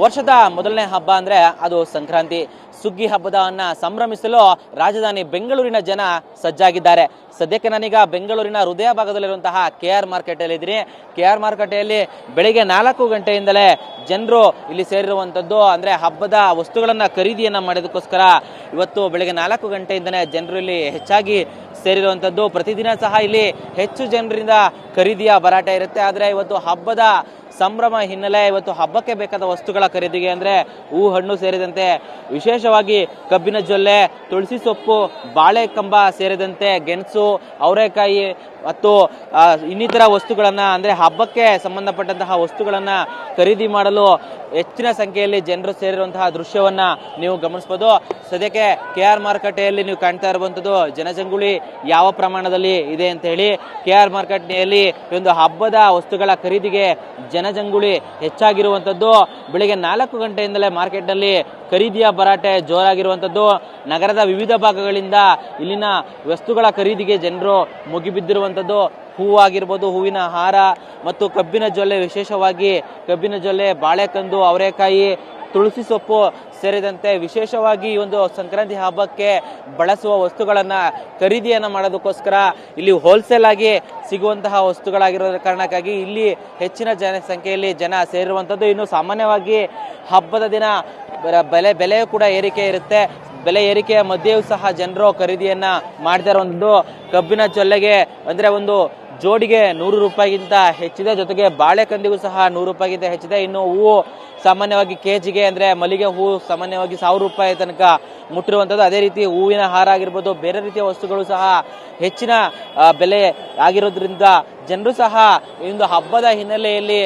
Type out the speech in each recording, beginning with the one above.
ವರ್ಷದ ಮೊದಲನೇ ಹಬ್ಬ ಅಂದ್ರೆ ಅದು ಸಂಕ್ರಾಂತಿ. ಸುಗ್ಗಿ ಹಬ್ಬದವನ್ನ ಸಂಭ್ರಮಿಸಲು ರಾಜಧಾನಿ ಬೆಂಗಳೂರಿನ ಜನ ಸಜ್ಜಾಗಿದ್ದಾರೆ. ಸದ್ಯಕ್ಕೆ ನಾನೀಗ ಬೆಂಗಳೂರಿನ ಹೃದಯ ಭಾಗದಲ್ಲಿರುವಂತಹ ಕೆ ಆರ್ ಮಾರ್ಕೆಟಲ್ಲಿ ಇದ್ದೀನಿ. ಕೆ ಆರ್ ಮಾರ್ಕೆಟೆಯಲ್ಲಿ ಬೆಳಿಗ್ಗೆ ನಾಲ್ಕು ಗಂಟೆಯಿಂದಲೇ ಜನರು ಇಲ್ಲಿ ಸೇರಿರುವಂಥದ್ದು. ಅಂದ್ರೆ ಹಬ್ಬದ ವಸ್ತುಗಳನ್ನ ಖರೀದಿಯನ್ನ ಮಾಡೋದಕ್ಕೋಸ್ಕರ ಇವತ್ತು ಬೆಳಿಗ್ಗೆ ನಾಲ್ಕು ಗಂಟೆಯಿಂದಲೇ ಜನರು ಇಲ್ಲಿ ಹೆಚ್ಚಾಗಿ ಸೇರಿರುವಂಥದ್ದು. ಪ್ರತಿದಿನ ಸಹ ಇಲ್ಲಿ ಹೆಚ್ಚು ಜನರಿಂದ ಖರೀದಿಯ ಭರಾಟ ಇರುತ್ತೆ. ಆದರೆ ಇವತ್ತು ಹಬ್ಬದ ಸಂಭ್ರಮ ಹಿನ್ನೆಲೆ ಇವತ್ತು ಹಬ್ಬಕ್ಕೆ ಬೇಕಾದ ವಸ್ತುಗಳ ಖರೀದಿಗೆ ಅಂದರೆ ಹೂ ಹಣ್ಣು ಸೇರಿದಂತೆ ವಿಶೇಷವಾಗಿ ಕಬ್ಬಿನ ಜೊಲ್ಲೆ, ತುಳಸಿ ಸೊಪ್ಪು ಬಾಳೆ ಕಂಬ ಸೇರಿದಂತೆ ಗೆಣಸು, ಅವರೆಕಾಯಿ ಮತ್ತು ಇನ್ನಿತರ ವಸ್ತುಗಳನ್ನು ಅಂದರೆ ಹಬ್ಬಕ್ಕೆ ಸಂಬಂಧಪಟ್ಟಂತಹ ವಸ್ತುಗಳನ್ನು ಖರೀದಿ ಮಾಡಲು ಹೆಚ್ಚಿನ ಸಂಖ್ಯೆಯಲ್ಲಿ ಜನರು ಸೇರಿರುವಂತಹ ದೃಶ್ಯವನ್ನು ನೀವು ಗಮನಿಸ್ಬೋದು. ಸದ್ಯಕ್ಕೆ ಕೆ ಆರ್ ಮಾರುಕಟ್ಟೆಯಲ್ಲಿ ನೀವು ಕಾಣ್ತಾ ಇರುವಂಥದ್ದು ಜನಜಂಗುಳಿ ಯಾವ ಪ್ರಮಾಣದಲ್ಲಿ ಇದೆ ಅಂತ ಹೇಳಿ ಕೆ ಆರ್ ಮಾರ್ಕೆಟ್ನಲ್ಲಿ ಒಂದು ಹಬ್ಬದ ವಸ್ತುಗಳ ಖರೀದಿಗೆ ಜನಜಂಗುಳಿ ಹೆಚ್ಚಾಗಿರುವಂಥದ್ದು. ಬೆಳಿಗ್ಗೆ ನಾಲ್ಕು ಗಂಟೆಯಿಂದಲೇ ಮಾರ್ಕೆಟ್ನಲ್ಲಿ ಖರೀದಿಯ ಭರಾಟೆ ಜೋರಾಗಿರುವಂಥದ್ದು. ನಗರದ ವಿವಿಧ ಭಾಗಗಳಿಂದ ಇಲ್ಲಿನ ವಸ್ತುಗಳ ಖರೀದಿಗೆ ಜನರು ಮುಗಿಬಿದ್ದಿರುವಂತದ್ದು ಹೂವಾಗಿರ್ಬೋದು, ಹೂವಿನ ಹಾರ ಮತ್ತು ಕಬ್ಬಿನ ಜೊಲ್ಲೆ ವಿಶೇಷವಾಗಿ ಕಬ್ಬಿನ ಜೊಲ್ಲೆ, ಬಾಳೆಕಂದು, ಅವರೆಕಾಯಿ, ತುಳಸಿ ಸೊಪ್ಪು ಸೇರಿದಂತೆ ವಿಶೇಷವಾಗಿ ಈ ಒಂದು ಸಂಕ್ರಾಂತಿ ಹಬ್ಬಕ್ಕೆ ಬಳಸುವ ವಸ್ತುಗಳನ್ನು ಖರೀದಿಯನ್ನ ಮಾಡೋದಕ್ಕೋಸ್ಕರ ಇಲ್ಲಿ ಹೋಲ್ಸೇಲ್ ಆಗಿ ಸಿಗುವಂತಹ ವಸ್ತುಗಳಾಗಿರೋದ್ರ ಕಾರಣಕ್ಕಾಗಿ ಇಲ್ಲಿ ಹೆಚ್ಚಿನ ಜನಸಂಖ್ಯೆಯಲ್ಲಿ ಜನ ಸೇರಿರುವಂಥದ್ದು ಇನ್ನು ಸಾಮಾನ್ಯವಾಗಿ ಹಬ್ಬದ ದಿನ ಬೆಲೆ ಬೆಲೆ ಕೂಡ ಏರಿಕೆ ಇರುತ್ತೆ. ಬೆಲೆ ಏರಿಕೆಯ ಮಧ್ಯೆಯೂ ಸಹ ಜನರು ಖರೀದಿಯನ್ನ ಮಾಡ್ತಾ ಇರುವಂಥದ್ದು. ಕಬ್ಬಿನ ಜೊಲ್ಲೆಗೆ ಅಂದ್ರೆ ಒಂದು ಜೋಡಿಗೆ ನೂರು ರೂಪಾಯಿಗಿಂತ ಹೆಚ್ಚಿದೆ. ಜೊತೆಗೆ ಬಾಳೆಕಂದಿಗೂ ಸಹ ನೂರು ರೂಪಾಯಿಗಿಂತ ಹೆಚ್ಚಿದೆ. ಇನ್ನು ಹೂವು ಸಾಮಾನ್ಯವಾಗಿ ಕೆಜಿಗೆ ಅಂದ್ರೆ ಮಲ್ಲಿಗೆ ಹೂವು ಸಾಮಾನ್ಯವಾಗಿ ಸಾವಿರ ರೂಪಾಯಿ ತನಕ ಮುಟ್ಟಿರುವಂಥದ್ದು. ಅದೇ ರೀತಿ ಹೂವಿನ ಹಾರ ಆಗಿರ್ಬೋದು, ಬೇರೆ ರೀತಿಯ ವಸ್ತುಗಳು ಸಹ ಹೆಚ್ಚಿನ ಬೆಲೆ ಆಗಿರೋದ್ರಿಂದ ಜನರು ಸಹ ಈ ಒಂದು ಹಬ್ಬದ ಹಿನ್ನೆಲೆಯಲ್ಲಿ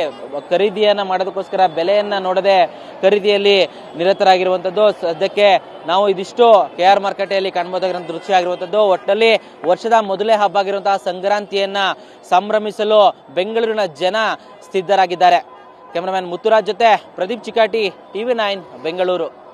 ಖರೀದಿಯನ್ನ ಮಾಡೋದಕ್ಕೋಸ್ಕರ ಬೆಲೆಯನ್ನ ನೋಡದೆ ಖರೀದಿಯಲ್ಲಿ ನಿರತರಾಗಿರುವಂಥದ್ದು. ಸದ್ಯಕ್ಕೆ ನಾವು ಇದಿಷ್ಟು ಕೆ ಆರ್ ಮಾರ್ಕೆಟೆಯಲ್ಲಿ ಕಾಣ್ಬೋದಾಗಿರೋ ದೃಶ್ಯ ಆಗಿರುವಂಥದ್ದು. ಒಟ್ಟಲ್ಲಿ ವರ್ಷದ ಮೊದಲೇ ಹಬ್ಬ ಆಗಿರುವಂತಹ ಸಂಕ್ರಾಂತಿಯನ್ನ ಸಂಭ್ರಮಿಸಲು ಬೆಂಗಳೂರಿನ ಜನ ಸಿದ್ಧರಾಗಿದ್ದಾರೆ. ಕ್ಯಾಮರಾಮ್ಯಾನ್ ಮುತ್ತುರಾಜ್ ಜೊತೆ ಪ್ರದೀಪ್ ಚಿಕಾಟಿ ಟಿವಿ ನೈನ್ ಬೆಂಗಳೂರು.